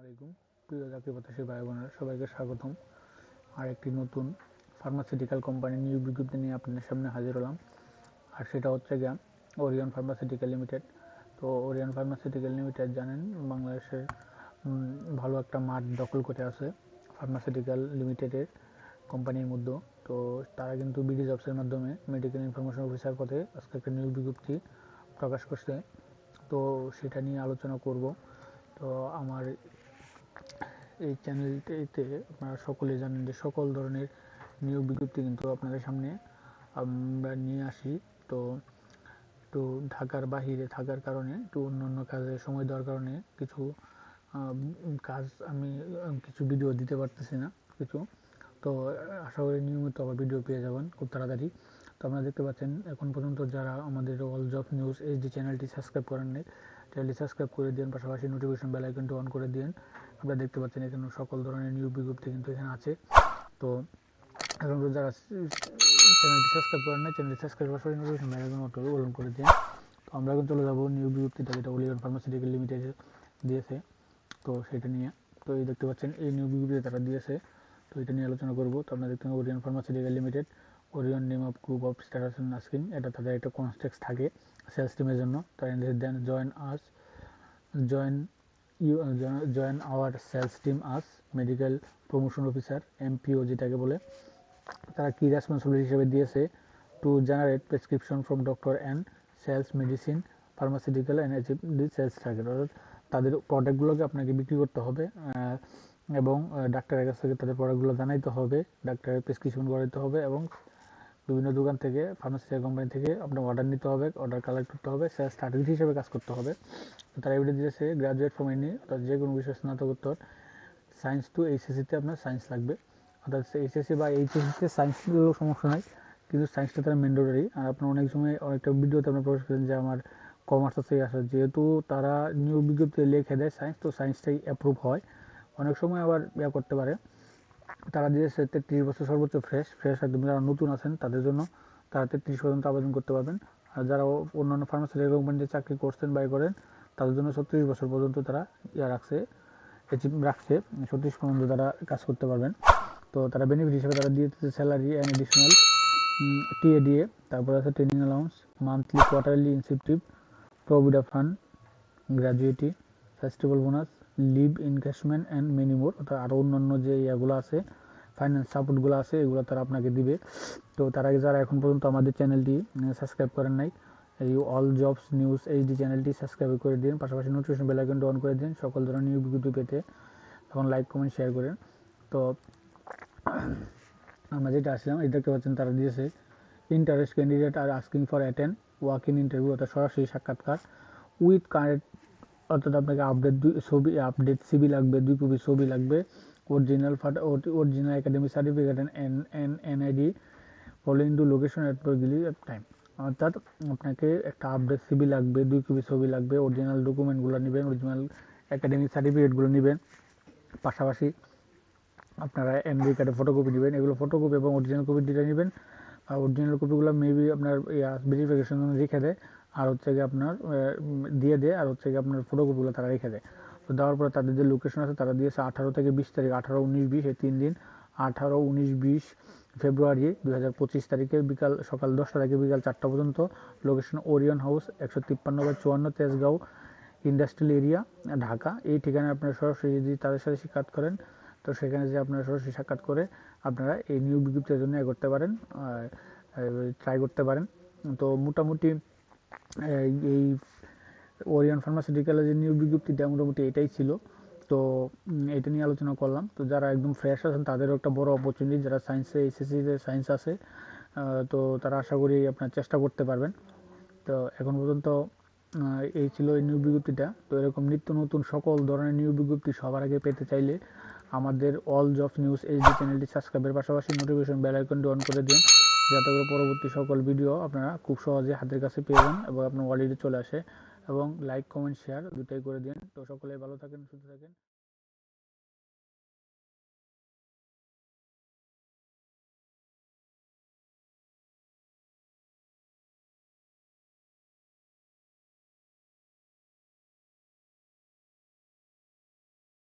আলাইকুম। প্রিয় চাকরি প্রত্যাশী ভাই বোনেরা সবাইকে স্বাগতম। আর একটি নতুন ফার্মাসিউটিক্যাল কোম্পানির নিয়োগ বিজ্ঞপ্তি নিয়ে আপনাদের সামনে হাজির হলাম। আর সেটা হচ্ছে গিয়া ওরিয়ন ফার্মাসিউটিক্যাল লিমিটেড তো ওরিয়ন ফার্মাসিউটিক্যাল লিমিটেড জানেন বাংলাদেশের ভালো একটা মাঠ দখল করে আছে ফার্মাসিউটিক্যাল লিমিটেডের কোম্পানির মধ্যে। তো তারা কিন্তু বিডি জবসের মাধ্যমে মেডিকেল ইনফরমেশন অফিসার পদে আজকে একটা নিয়োগ বিজ্ঞপ্তি প্রকাশ করছে। তো সেটা নিয়ে আলোচনা করব। তো আমার এই চ্যানেলটিতে আপনারা সকলে জানেন যে সকল ধরনের নিয়োগ বিজ্ঞপ্তি কিন্তু আপনাদের সামনে আমরা নিয়ে আসি। তো একটু ঢাকার বাহিরে থাকার কারণে, একটু অন্য অন্য কাজে সময় দেওয়ার কারণে কিছু কাজ আমি কিছু ভিডিও দিতে পারতেছি না, কিছু। তো আশা করি নিয়মিত আবার ভিডিও পেয়ে যাবেন খুব তাড়াতাড়ি। তো আপনারা দেখতে পাচ্ছেন, এখন পর্যন্ত যারা আমাদের অল জব নিউজ এইচডি চ্যানেলটি সাবস্ক্রাইব করেন নাই চ্যানেলটি সাবস্ক্রাইব করে দিন পাশাপাশি নোটিফিকেশন বেল আইকনটি অন করে দিন আপনারা দেখতে পাচ্ছেন, এখানে সকল ধরনের নিয়োগ বিজ্ঞপ্তি কিন্তু এখানে আছে। তো এখন যারা চ্যানেলটি সাবস্ক্রাইব করেন না চ্যানেলটি সাবস্ক্রাইব পাশাপাশি নোটিফিকেশন বেল আইকন অন করে দিন। তো আমরা এখন চলে যাব নিয়োগ বিজ্ঞপ্তিটা, যেটা ওলিয়ন ফার্মাসিউটিক্যাল লিমিটেড দিয়েছে। তো সেটা নিয়ে, তো এই দেখতে পাচ্ছেন, এই নিয়োগ বিজ্ঞপ্তি তারা দিয়েছে। তো এটা নিয়ে আলোচনা করব। তো আপনারা দেখতে পাবেন Orion pharmaceutical limited Orion name of group of status নাস্কিন এটা তাদের একটা কনস্টেক্স থাকে সেলস টিমের জন্য। তারা দেন join us join you join our sales team as medical promotion officer MPO যেটাকে বলে, তারা কী রেসপন্সিবিলিটি হিসেবে দিয়েছে to generate prescription from doctor and sales medicine pharmaceutical and achieve sales target অর্থাৎ তাদের প্রোডাক্টগুলোকে আপনাকে বিক্রি করতে হবে এবং ডাক্তারের কাছ থেকে তাদের প্রোডাক্টগুলো জানাইতে হবে ডাক্তারের প্রেসক্রিপশন করাইতে হবে এবং বিভিন্ন দোকান থেকে ফার্মাসিউটিক্যাল কোম্পানি থেকে আপনার অর্ডার নিতে হবে অর্ডার কালেক্ট করতে হবে সেলস স্ট্র্যাটেজি হিসেবে কাজ করতে হবে। তারা এভিডেন্স দিয়েছে গ্রাজুয়েট ফ্রম এনি অর্থাৎ যে কোনো বিষয়ে স্নাতকোত্তর সায়েন্স টু এইচএসিতে আপনার সায়েন্স লাগবে। অর্থাৎ এইচএসসি বা এইচএসিতে সায়েন্স সমস্যা নাই, কিন্তু সায়েন্সটা তারা ম্যান্ডেটরি আর আপনার অনেক সময় অনেকটা ভিডিওতে আপনার প্রকাশ করেন যে আমার কমার্স আছে আসা যেহেতু তারা নিয়োগ বিজ্ঞপ্তি লিখে দেয় সায়েন্স তো সায়েন্সটাই অ্যাপ্রুভ হয়, অনেক সময় আবার ইয়া করতে পারে। তারা দিয়েছে তেত্রিশ বছর সর্বোচ্চ ফ্রেশ ফ্রেশ একদম যারা নতুন আছেন তাদের জন্য তারা তেত্রিশ পর্যন্ত আবেদন করতে পারবেন। আর যারা অন্যান্য ফার্মাসিউটিক্যাল কোম্পানিতে চাকরি করছেন বাই করেন, তাদের জন্য ছত্রিশ বছর পর্যন্ত তারা ইয়া রাখছে অ্যাচিভ রাখছে, ছত্রিশ পর্যন্ত তারা কাজ করতে পারবেন। তো তারা বেনিফিট হিসেবে তারা দিয়ে দিয়েছে স্যালারি অ্যান্ড এডিশনাল টিএডিএ তারপর আছে training allowance monthly quarterly incentive provident fund gratuity festival bonus leave investment and many more অর্থাৎ আরও অন্যান্য যে ইয়েগুলো আছে ফাইন্যান্স সাপোর্টগুলো আছে, এগুলো তারা আপনাকে দিবে। তো তার আগে যারা এখন পর্যন্ত আমাদের চ্যানেলটি সাবস্ক্রাইব করেন নাই, এই অল জবস নিউজ এইচডি চ্যানেলটি সাবস্ক্রাইব করে দিন, পাশাপাশি নোটিফিকেশন বেল আইকনটি অন করে দিন, সকল ধরনের নিউজ বিজ্ঞপ্তি পেতে। তখন লাইক কমেন্ট শেয়ার করেন। তো আমরা যেটা আসলাম, এই দেখতে পাচ্ছেন তারা দিয়েছে interest candidate are asking for attend walk in interview অর্থাৎ সরাসরি সাক্ষাৎকার উইথ কারেন্ট অর্থাৎ আপনাকে আপডেট দুই ছবি আপডেট সিবি লাগবে, দুই কপি ছবি লাগবে অরিজিনাল ফাটা original academic certificate N N N NID following to location at গিলি টাইম অর্থাৎ আপনাকে একটা আপডেট সিবি লাগবে, দুই কপি ছবি লাগবে অরিজিনাল ডকুমেন্টগুলো নেবেন অরিজিনাল একাডেমিক সার্টিফিকেটগুলো নেবেন। পাশাপাশি আপনারা এনবি কার্ডে ফটোকপি নেবেন, এগুলো ফটোকপি এবং অরিজিনাল কপি দুটা নেবেন। আর অরিজিনাল কপিগুলো মেবি আপনার ভেরিফিকেশন রেখে দেয়। আর হচ্ছে গিয়ে আপনার দিয়ে দেয়, আর হচ্ছে গিয়ে আপনার ফটোকপিগুলো তারা রেখে দেয়। তো দেওয়ার পরে তাদের যে লোকেশন আছে তারা দিয়েছে আঠারো থেকে বিশ তারিখ, আঠারো, উনিশ, বিশ, এই তিন দিন। আঠারো, উনিশ, বিশ ফেব্রুয়ারি দু হাজার পঁচিশ তারিখে বিকাল, সকাল দশটা থেকে বিকাল চারটা পর্যন্ত লোকেশন ওরিয়ন হাউস একশো তিপ্পান্ন বা চুয়ান্ন তেজগাঁও ইন্ডাস্ট্রিয়াল এরিয়া ঢাকা। এই ঠিকানায় আপনারা সরাসরি যদি তাদের সাথে সাক্ষাৎ করেন, তো সেখানে যে আপনারা সরাসরি সাক্ষাৎ করে আপনারা এই নিয়োগ বিজ্ঞপ্তির জন্য এ করতে পারেন ট্রাই করতে পারেন। তো মোটামুটি এই ওরিয়ন ফার্মাসিউটিক্যালের যে নিয়োগ বিজ্ঞপ্তিটা মোটামুটি এটাই ছিল। তো এটা নিয়ে আলোচনা করলাম। তো যারা একদম ফ্রেশ আছেন, তাদেরও একটা বড় অপরচুনিটি যারা সায়েন্সে এসএসসিতে সায়েন্স আছে তো তারা আশা করি আপনার চেষ্টা করতে পারবেন। তো এখন পর্যন্ত এই ছিল এই নিয়োগ বিজ্ঞপ্তিটা। তো এরকম নিত্য নতুন সকল ধরনের নিয়োগ বিজ্ঞপ্তি সবার আগে পেতে চাইলে আমাদের অল জবস নিউজ এইচডি চ্যানেলটি সাবস্ক্রাইবের পাশাপাশি নোটিফিকেশন বেল আইকনটি অন করে দিন। যাতে করে পরবর্তী সকল ভিডিও আপনারা খুব সহজে হাতের কাছে পেয়ে যান এবং আপনার ওয়ালেটে চলে আসে এবং লাইক কমেন্ট শেয়ার দুটাই করে দিন। তো সকলে ভালো থাকেন, সুস্থ থাকেন।